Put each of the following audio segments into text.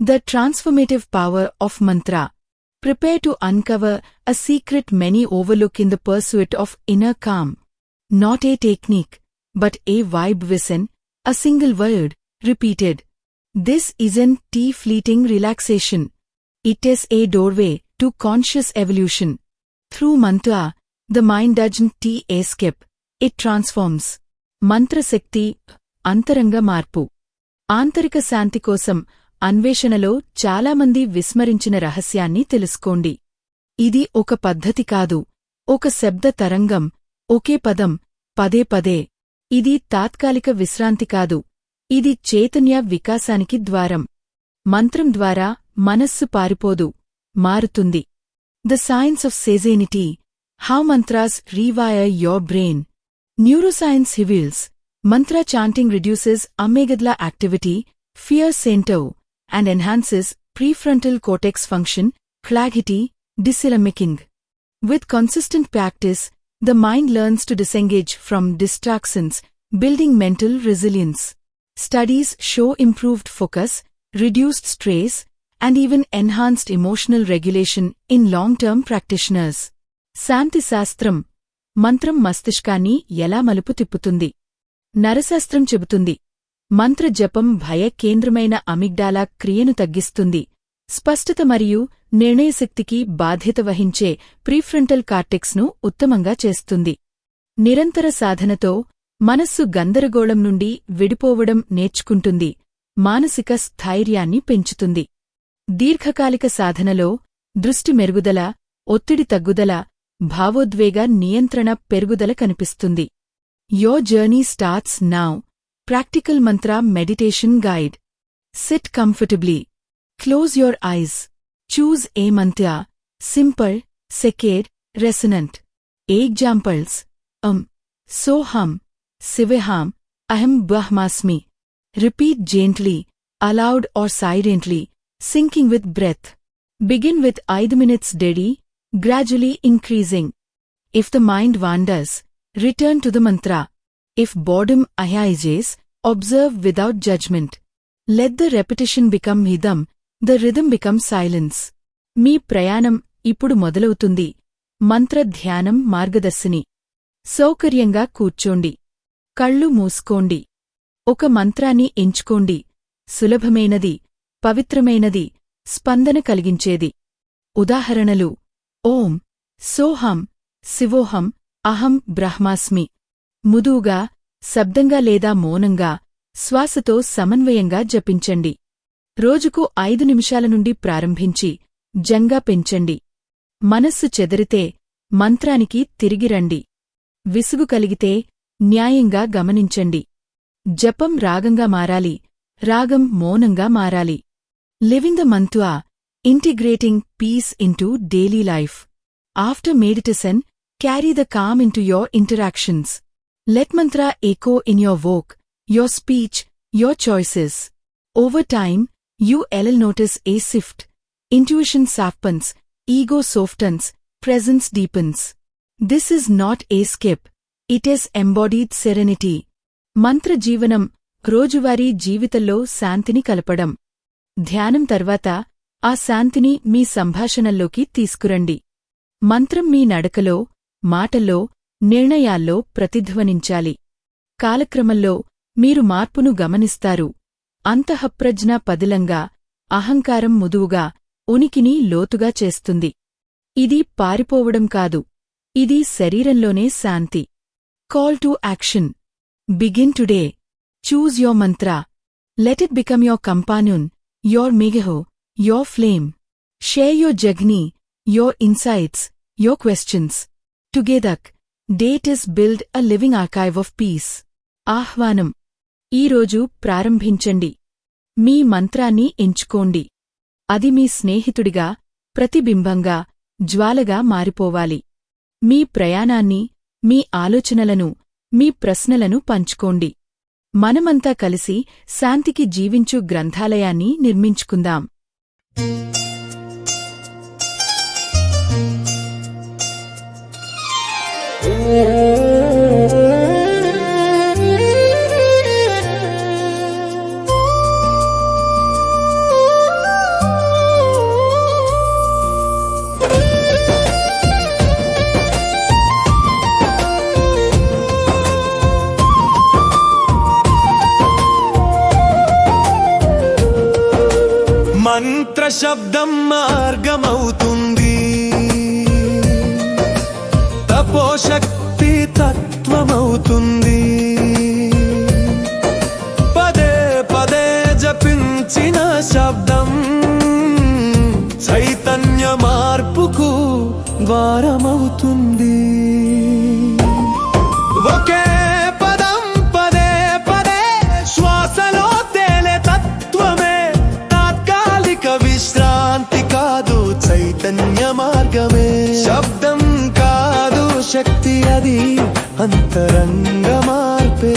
The transformative power of mantra. Prepare to uncover a secret many overlook in the pursuit of inner calm. Not a technique, but a vibe within, a single word, repeated. This isn't tea fleeting relaxation. It is a doorway to conscious evolution. Through mantra, the mind doesn't tea escape, it transforms. మంత్రశక్తి అంతరంగ మార్పు ఆంతరిక శాంతి కోసం అన్వేషణలో చాలామంది విస్మరించిన రహస్యాన్ని తెలుసుకోండి. ఇది ఒక పద్ధతి కాదు. ఒక శబ్ద తరంగం ఒకే పదం పదే పదే. ఇది తాత్కాలిక విశ్రాంతి కాదు. ఇది చైతన్య వికాసానికి ద్వారం. మంత్రం ద్వారా మనస్సు పారిపోదు మారుతుంది. The science of serenity how mantras rewire your brain neuroscience reveals mantra chanting reduces amygdala activity fear centre and enhances prefrontal cortex function, clarity, decision-making. With consistent practice, the mind learns to disengage from distractions, building mental resilience. Studies show improved focus, reduced stress, and even enhanced emotional regulation in long-term practitioners. శాంతి శాస్త్రం మంత్రం మస్తిష్కాన్ని ఎలా మలుపు తిప్పుతుంది నరశాస్త్రం చెబుతుంది మంత్ర జపం భయ కేంద్రమైన amygdala క్రియను తగ్గిస్తుంది. స్పష్టత మరియు నిర్ణయశక్తికి బాధ్యత వహించే ప్రీఫ్రంటల్ కార్టెక్స్ను ఉత్తమంగా చేస్తుంది. నిరంతర సాధనతో మనస్సు గందరగోళం నుండి విడిపోవడం నేర్చుకుంటుంది. మానసిక స్థైర్యాన్ని పెంచుతుంది. దీర్ఘకాలిక సాధనలో దృష్టి మెరుగుదల ఒత్తిడి తగ్గుదల భావోద్వేగ నియంత్రణ పెరుగుదల కనిపిస్తుంది. Your journey starts now Practical Mantra Meditation Guide. Sit comfortably. Close your eyes. Choose a mantra. Simple, sacred, resonant. Examples. Um. Soham. Sivaham. Aham Bahmasmi. Repeat gently, aloud or silently, sinking with breath. Begin with 5 minutes steady, gradually increasing. If the mind wanders, return to the mantra. If boredom arises, observe without judgment. Let the repetition become rhythm, the rhythm becomes silence. మీ ప్రయాణం ఇప్పుడు మొదలవుతుంది. మంత్ర ధ్యానం మార్గదర్శిని. సౌకర్యంగా కూర్చోండి. కళ్ళు మూసుకోండి. ఒక మంత్రాన్ని ఎంచుకోండి. సులభమైనది పవిత్రమైనది స్పందన కలిగించేది. ఉదాహరణలు ఓం సోహం శివోహం అహం బ్రహ్మాస్మి. ముదువుగా శబ్దంగా లేదా మౌనంగా శ్వాసతో సమన్వయంగా జపించండి. రోజుకు ఐదు నిమిషాల నుండి ప్రారంభించి జంగా పెంచండి. మనస్సు చెదరితే మంత్రానికి తిరిగిరండి విసుగు కలిగితే న్యాయంగా గమనించండి. జపం రాగంగా మారాలి రాగం మౌనంగా మారాలి. Living the mantra integrating peace into daily life. After meditation carry the calm into your interactions. Let mantra echo in your work your speech your choices over time, you'll notice a shift intuition sharpens ego softens presence deepens this is not a escape it is embodied serenity mantra జీవనం రోజువారీ జీవితంలో శాంతిని కలపడం. ధ్యానం తర్వాత ఆ శాంతిని మీ సంభాషణల్లోకి తీసుకురండి. మంత్రం మీ నడకలో మాటల్లో నిర్ణయాల్లో ప్రతిధ్వనించాలి. కాలక్రమంలో మీరు మార్పును గమనిస్తారు. అంతఃప్రజ్ఞ పదిలంగా అహంకారం ముదువుగా ఉనికిని లోతుగా చేస్తుంది. ఇది పారిపోవడం కాదు. ఇది శరీరంలోనే శాంతి. Call to action begin today choose your mantra let it become your companion your మిగహో your flame share your journey your insights your questions together date is build a living archive of peace ఆహ్వానం. ఈరోజు ప్రారంభించండి. మీ మంత్రాన్ని ఎంచుకోండి. అది మీ స్నేహితుడిగా ప్రతిబింబంగా జ్వాలగా మారిపోవాలి. మీ ప్రయాణాన్ని మీ ఆలోచనలను మీ ప్రశ్నలను పంచుకోండి. మనమంతా కలిసి శాంతికి జీవించు గ్రంథాలయాన్ని నిర్మించుకుందాం. మంత్రశబ్దం మార్గమవుతుంది. తపోశక్తి తత్వమవుతుంది పదే పదే జపించిన శబ్దం చైతన్య మార్పుకు ద్వారమవుతుంది. శక్తి అది అంతరంగ మార్పే.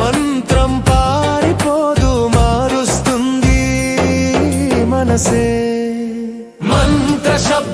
మంత్రం పారిపోదు మారుస్తుంది మనసే. మంత్ర శబ్ద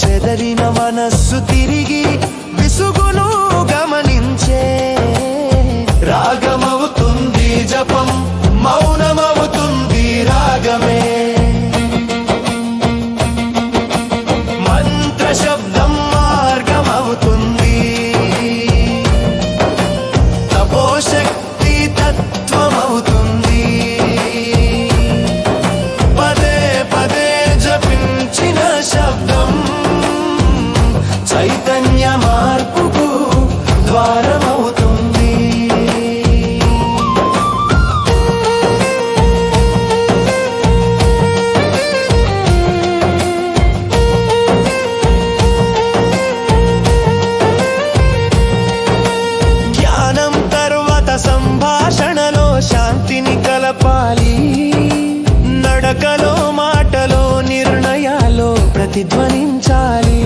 చెదరిన మనస్సు తిరిగి విసుగును గమనించే. రాగమవుతుంది జపం మౌన కలపాలి నడకలో మాటలో నిర్ణయాలో ప్రతిధ్వనించాలి.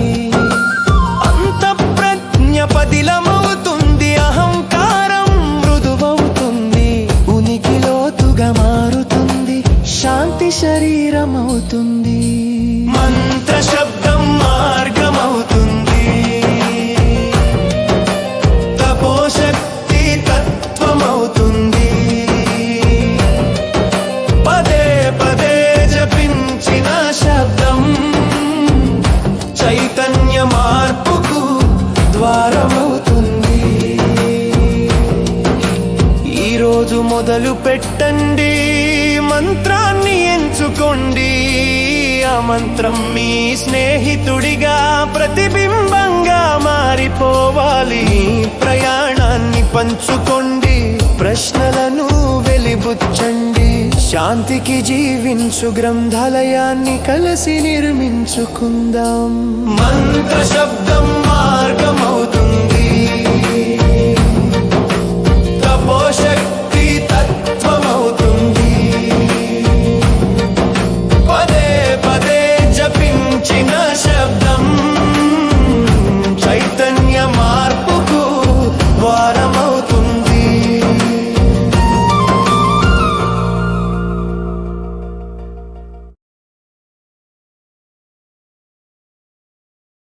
అంత ప్రజ్ఞ పదిలమవుతుంది అహంకారం మృదువవుతుంది ఉనికిలో తుగ మారుతుంది శాంతి శరీరం అవుతుంది మంత్ర శబ్ద మొదలు పెట్టండి మంత్రాన్ని ఎంచుకోండి. ఆ మంత్రం మీ స్నేహితుడిగా ప్రతిబింబంగా మారిపోవాలి. ప్రయాణాన్ని పంచుకోండి ప్రశ్నలను వెలిబుచ్చండి. శాంతికి జీవించు గ్రంథాలయాన్ని కలిసి నిర్మించుకుందాం. మంత్ర శబ్దం మార్గమవుతుంది.